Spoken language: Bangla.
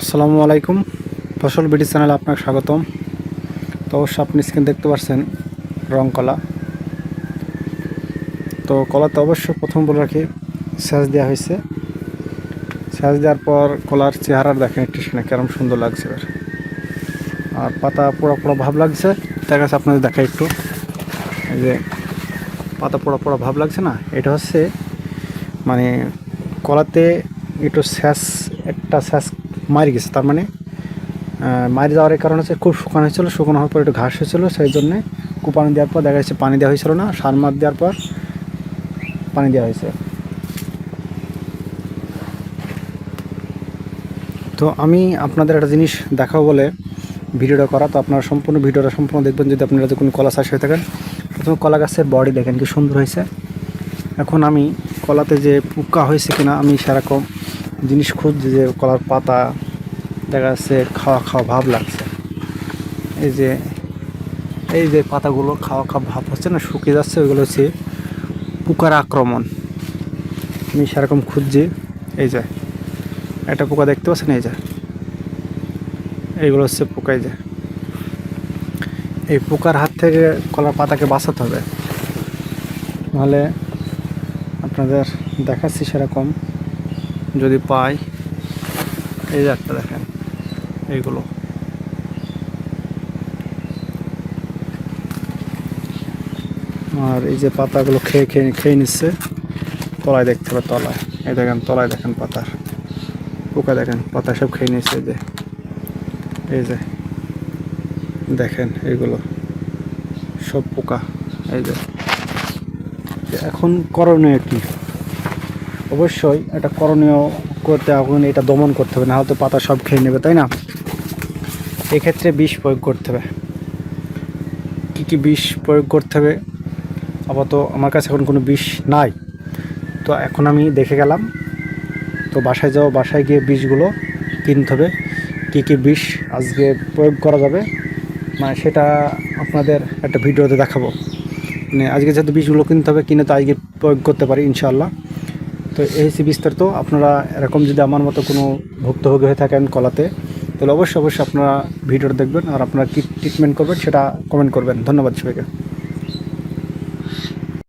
আসসালামু আলাইকুম। ফসল বিডি চ্যানেলে আপনাকে স্বাগতম। তো অবশ্যই আপনি স্ক্রিন দেখতে পাচ্ছেন রং কলা। তো কলাতে অবশ্যই প্রথম বলে রাখি স্যাজ দেওয়া হয়েছে। স্যাজ দেওয়ার পর কলার চেহারা দেখেন একটু শুনে কেরম সুন্দর লাগছে এবার। আর পাতা পোড়া পোড়া ভাব লাগছে তার কাছে আপনাদের দেখা একটু। এই যে পাতা পোড়া পোড়া ভাব লাগছে না, এটা হচ্ছে মানে কলাতে একটু স্যাস একটা স্যাস মারি গেছে, তার মানে মারি যাওয়ার কারণ হচ্ছে খুব শুকানো হয়েছিল শুকানো হওয়ার পর একটু ঘাস হয়েছিল, সেই জন্যে কুপানি দেওয়ার পর দেখা যাচ্ছে পানি দেওয়া হয়েছিল না, সার মার দেওয়ার পর পানি দেওয়া হয়েছে। তো আমি আপনাদের একটা জিনিস দেখাবো বলে ভিডিওটা করা, তো আপনারা সম্পূর্ণ ভিডিওটা সম্পূর্ণ দেখবেন যদি আপনারা যদি কোনো কলা চাষ হয়ে থাকেন। প্রথমে কলা গাছের বডি দেখেন কি সুন্দর হয়েছে। এখন আমি কলাতে যে পোকা হয়েছে কিনা আমি সেরকম জিনিস খুঁজছি যে কলার পাতা, দেখা যাচ্ছে খাওয়া খাওয়া ভাব লাগছে। এই যে এই যে পাতাগুলো খাওয়া খাওয়া ভাব হচ্ছে না, শুকিয়ে যাচ্ছে, ওইগুলো হচ্ছে পোকার আক্রমণ। আমি সেরকম খুঁজছি, এই যে, একটা পোকা দেখতে পাচ্ছেন, এই যে, এইগুলো হচ্ছে পোকা, এই যে। এই পোকার হাত থেকে কলার পাতাকে বাঁচাতে হবে। নাহলে আপনাদের দেখাচ্ছি সেরকম। যদি পাই, এই যে একটা দেখেন, এইগুলো। আর এই যে পাতাগুলো খেয়ে খেয়ে খেয়ে নিচ্ছে, তলায় দেখতে হবে, তলায়। এই দেখেন, তলায় দেখেন পাতার পোকা দেখেন, পাতা সব খেয়ে নিচ্ছে এই যে। এই যে, দেখেন এইগুলো, সব পোকা, এই যে। এখন করণীয় কি? অবশ্যই এটা করণীয় করতে এখন এটা দমন করতে হবে না হয়তো পাতা সব খেয়ে নেবে, তাই না? এক্ষেত্রে বিষ প্রয়োগ করতে হবে। কী কী বিষ প্রয়োগ করতে হবে? আপাতত আমার কাছে এখন কোনো বিষ নাই। তো এখন আমি দেখে গেলাম, তো বাসায় যাও, বাসায় গিয়ে বিষগুলো কিনতে হবে। কী কী বিষ আজকে প্রয়োগ করা যাবে? মানে সেটা আপনাদের একটা ভিডিওতে দেখাবো। মানে আজকে যেহেতু বিষগুলো কিনতে হবে, কিনে তো আজকে প্রয়োগ করতে পারি ইনশাল্লাহ তো এই সি বিস্তারিত আপনারা এরকম যদি আমার মতো কোনো ভুক্তভোগী হয়ে থাকেন কলাতে, তাহলে অবশ্যই অবশ্যই আপনারা ভিডিওটা দেখবেন আর আপনারা কী ট্রিটমেন্ট করবেন সেটা কমেন্ট করবেন। ধন্যবাদ সবাইকে।